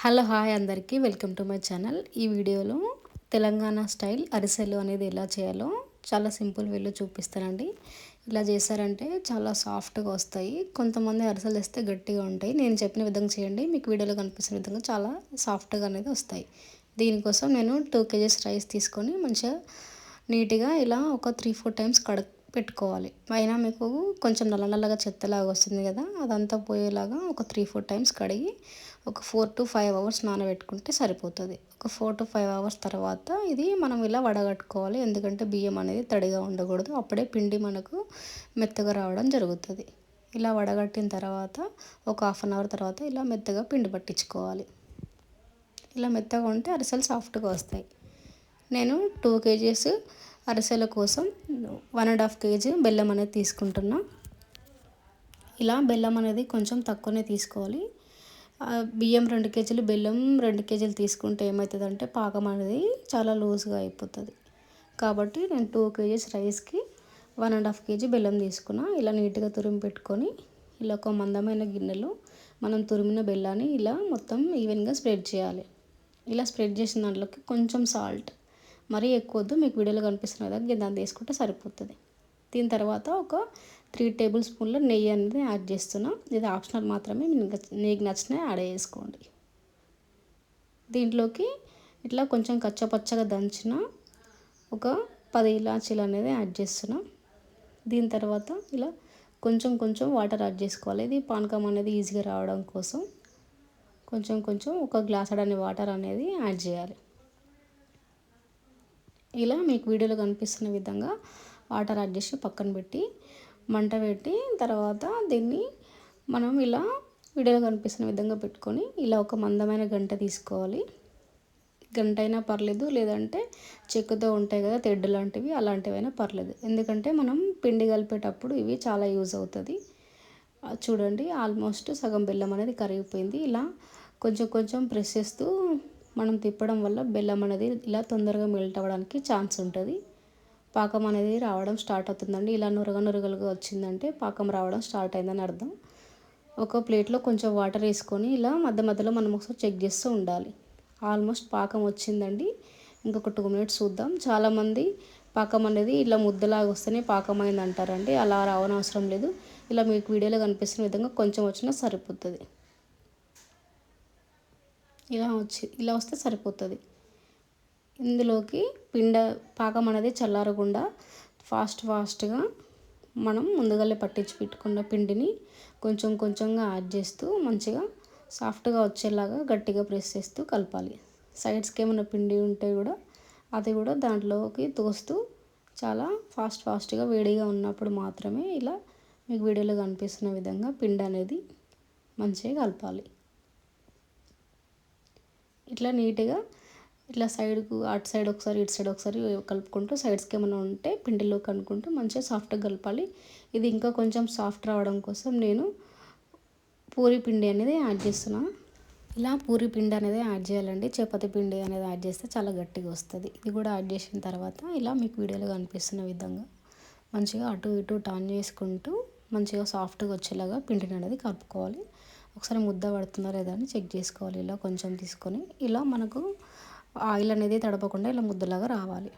Hello hi అందరికీ welcome to my channel. ఈ వీడియోలో తెలంగాణ స్టైల్ అరిసెలు అనేది ఎలా చేయాలో చాలా సింపుల్ వేలో చూపిస్తానండి. ఇలా చేశారంటే చాలా సాఫ్ట్గా వస్తాయి. కొంతమంది అరిసెలు వేస్తే గట్టిగా ఉంటాయి. నేను చెప్పిన విధంగా చేయండి. మీకు వీడియోలో కనిపిస్తున్న విధంగా చాలా సాఫ్ట్గా అనేది వస్తాయి. దీనికోసం నేను టూ కేజీస్ రైస్ తీసుకొని మంచిగా నీట్గా ఇలా ఒక త్రీ ఫోర్ టైమ్స్ కడ పెట్టుకోవాలి. అయినా మీకు కొంచెం నల్ల నల్లగా చెత్తలాగా వస్తుంది కదా అదంతా పోయేలాగా ఒక త్రీ ఫోర్ టైమ్స్ కడిగి ఒక ఫోర్ టు ఫైవ్ అవర్స్ నానబెట్టుకుంటే సరిపోతుంది. ఒక ఫోర్ టు ఫైవ్ అవర్స్ తర్వాత ఇది మనం ఇలా వడగట్టుకోవాలి. ఎందుకంటే బియ్యం అనేది తడిగా ఉండకూడదు. అప్పుడే పిండి మనకు మెత్తగా రావడం జరుగుతుంది. ఇలా వడగట్టిన తర్వాత ఒక హాఫ్ అన్ అవర్ తర్వాత ఇలా మెత్తగా పిండి పట్టించుకోవాలి. ఇలా మెత్తగా ఉంటే అరిసెలు సాఫ్ట్గా వస్తాయి. నేను టూ కేజీస్ అరిసెల కోసం వన్ అండ్ హాఫ్ కేజీ బెల్లం అనేది తీసుకుంటున్నా. ఇలా బెల్లం అనేది కొంచెం తక్కువనే తీసుకోవాలి. బియ్యం రెండు కేజీలు బెల్లం రెండు కేజీలు తీసుకుంటే ఏమవుతుందంటే పాకం అనేది చాలా లూజ్గా అయిపోతుంది. కాబట్టి నేను టూ కేజీస్ రైస్కి వన్ అండ్ హాఫ్ కేజీ బెల్లం తీసుకున్నా. ఇలా నీట్గా తురిమి పెట్టుకొని ఇలా ఒక మందమైన గిన్నెలో మనం తురిమిన బెల్లాన్ని ఇలా మొత్తం ఈవెన్గా స్ప్రెడ్ చేయాలి. ఇలా స్ప్రెడ్ చేసిన దాంట్లోకి కొంచెం సాల్ట్ మరీ ఎక్కువ వద్దు మీకు వీడియోలో కనిపిస్తున్న విధంగా దాన్ని తీసుకుంటే సరిపోతుంది. దీని తర్వాత ఒక త్రీ టేబుల్ స్పూన్ల నెయ్యి అనేది యాడ్ చేస్తున్నాం. ఇది ఆప్షనల్ మాత్రమే నెయ్యి నచ్చిన యాడ్ చేసుకోండి. దీంట్లోకి ఇట్లా కొంచెం కచ్చపచ్చగా దంచిన ఒక పది ఇలాచీలు అనేది యాడ్ చేస్తున్నాం. దీని తర్వాత ఇలా కొంచెం కొంచెం వాటర్ యాడ్ చేసుకోవాలి. ఇది పానకం అనేది ఈజీగా రావడం కోసం. కొంచెం కొంచెం ఒక గ్లాస్ అడని వాటర్ అనేది యాడ్ చేయాలి. ఇలా మీకు వీడియోలో కనిపిస్తున్న విధంగా వాటర్ యాడ్ చేసి పక్కన పెట్టి మంట పెట్టి తర్వాత దీన్ని మనం ఇలా వీడియోలో కనిపిస్తున్న విధంగా పెట్టుకొని ఇలా ఒక మందమైన గంట తీసుకోవాలి. గంట అయినా పర్లేదు లేదంటే చెక్కుతో ఉంటాయి కదా తెడ్డు లాంటివి అలాంటివైనా పర్లేదు. ఎందుకంటే మనం పిండి కలిపేటప్పుడు ఇవి చాలా యూజ్ అవుతుంది. చూడండి ఆల్మోస్ట్ సగం బెల్లం అనేది కరిగిపోయింది. ఇలా కొంచెం కొంచెం ప్రెస్ చేస్తూ మనం తిప్పడం వల్ల బెల్లం అనేది ఇలా తొందరగా మెల్ట్ అవ్వడానికి ఛాన్స్ ఉంటుంది. పాకం అనేది రావడం స్టార్ట్ అవుతుందండి. ఇలా నురగ నురగలుగా వచ్చిందంటే పాకం రావడం స్టార్ట్ అయిందని అర్థం. ఒక ప్లేట్లో కొంచెం వాటర్ వేసుకొని ఇలా మధ్య మధ్యలో మనం ఒకసారి చెక్ చేస్తూ ఉండాలి. ఆల్మోస్ట్ పాకం వచ్చిందండి. ఇంకొక టూ మినిట్స్ చూద్దాం. చాలామంది పాకం అనేది ఇలా ముద్దలాగా వస్తేనే పాకం అయింది అంటారండి అలా రావనవసరం లేదు. ఇలా మీకు వీడియోలో కనిపిస్తున్న విధంగా కొంచెం వచ్చినా సరిపోతుంది. ఇలా వచ్చి ఇలా వస్తే సరిపోతుంది. ఇందులోకి పిండ పాకం అనేది చల్లారకుండా ఫాస్ట్ ఫాస్ట్గా మనం ముందుగానే పట్టించి పెట్టుకున్న పిండిని కొంచెం కొంచెంగా యాడ్ చేస్తూ మంచిగా సాఫ్ట్గా వచ్చేలాగా గట్టిగా ప్రెస్ చేస్తూ కలపాలి. సైడ్స్కి ఏమైనా పిండి ఉంటే కూడా అది కూడా దాంట్లోకి తోస్తూ చాలా ఫాస్ట్ ఫాస్ట్గా వేడిగా ఉన్నప్పుడు మాత్రమే ఇలా మీకు వీడియోలో కనిపిస్తున్న విధంగా పిండి అనేది మంచిగా కలపాలి. ఇట్లా నీట్గా ఇట్లా సైడ్కు అటు సైడ్ ఒకసారి ఇటు సైడ్ ఒకసారి కలుపుకుంటూ సైడ్స్కి ఏమైనా ఉంటే పిండిలో కనుక్కుంటూ మంచిగా సాఫ్ట్గా కలపాలి. ఇది ఇంకా కొంచెం సాఫ్ట్ రావడం కోసం నేను పూరి పిండి అనేది యాడ్ చేస్తున్నా. ఇలా పూరి పిండి అనేది యాడ్ చేయాలండి. చపాతి పిండి అనేది యాడ్ చేస్తే చాలా గట్టిగా వస్తుంది. ఇది కూడా యాడ్ చేసిన తర్వాత ఇలా మీకు వీడియోలో కనిపిస్తున్న విధంగా మంచిగా అటు ఇటు టర్న్ చేసుకుంటూ మంచిగా సాఫ్ట్గా వచ్చేలాగా పిండిని అనేది కలుపుకోవాలి. ఒకసారి ముద్ద పడుతుందా లేదా అని చెక్ చేసుకోవాలి. ఇలా కొంచెం తీసుకొని ఇలా మనకు ఆయిల్ అనేది తడపకుండా ఇలా ముద్దలాగా రావాలి.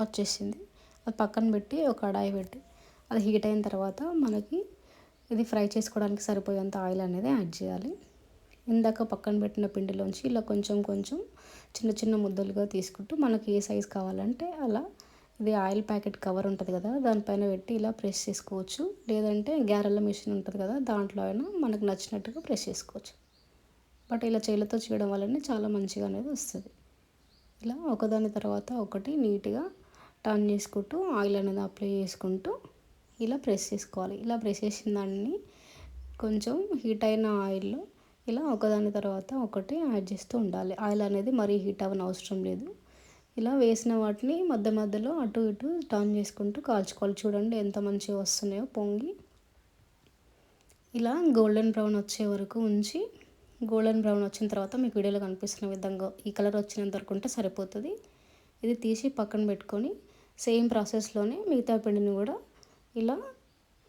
వచ్చేసింది. అది పక్కన పెట్టి ఒక కడాయి పెట్టి అది హీట్ అయిన తర్వాత మనకి ఇది ఫ్రై చేసుకోవడానికి సరిపోయేంత ఆయిల్ అనేది యాడ్ చేయాలి. ఇందాక పక్కన పెట్టిన పిండిలోంచి ఇలా కొంచెం కొంచెం చిన్న చిన్న ముద్దలుగా తీసుకుంటూ మనకి ఏ సైజ్ కావాలంటే అలా ఇది ఆయిల్ ప్యాకెట్ కవర్ ఉంటుంది కదా దానిపైన పెట్టి ఇలా ప్రెస్ చేసుకోవచ్చు. లేదంటే గ్యారెల మిషన్ ఉంటుంది కదా దాంట్లో అయినా మనకు నచ్చినట్టుగా ప్రెస్ చేసుకోవచ్చు. బట్ ఇలా చేలతో చేయడం వల్లనే చాలా మంచిగా అనేది వస్తుంది. ఇలా ఒకదాని తర్వాత ఒకటి నీట్గా టర్న్ చేసుకుంటూ ఆయిల్ అనేది అప్లై చేసుకుంటూ ఇలా ప్రెస్ చేసుకోవాలి. ఇలా ప్రెస్ చేసిన దాన్ని కొంచెం హీట్ అయిన ఆయిల్లో ఇలా ఒకదాని తర్వాత ఒకటి యాడ్ చేస్తూ ఉండాలి. ఆయిల్ అనేది మరీ హీట్ అవ్వని అవసరం లేదు. ఇలా వేసిన వాటిని మధ్య మధ్యలో అటు ఇటు టర్న్ చేసుకుంటూ కాల్చుకోవాలి. చూడండి ఎంత మంచిగా వస్తున్నాయో పొంగి. ఇలా గోల్డెన్ బ్రౌన్ వచ్చే వరకు ఉంచి గోల్డెన్ బ్రౌన్ వచ్చిన తర్వాత మీకు వీడియోలో కనిపిస్తున్న విధంగా ఈ కలర్ వచ్చినంత వరకు ఉంటే సరిపోతుంది. ఇది తీసి పక్కన పెట్టుకొని సేమ్ ప్రాసెస్లోనే మిగతా పిండిని కూడా ఇలా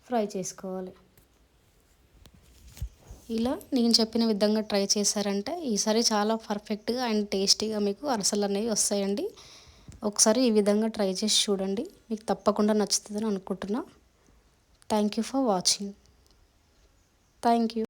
ఫ్రై చేసుకోవాలి. ఇలా నేను చెప్పిన విధంగా ట్రై చేశారంటే ఈసారి చాలా పర్ఫెక్ట్గా అండ్ టేస్టీగా మీకు అరసలు అనేవి వస్తాయండి. ఒకసారి ఈ విధంగా ట్రై చేసి చూడండి. మీకు తప్పకుండా నచ్చుతుందని అనుకుంటున్నా. Thank you for watching. Thank you.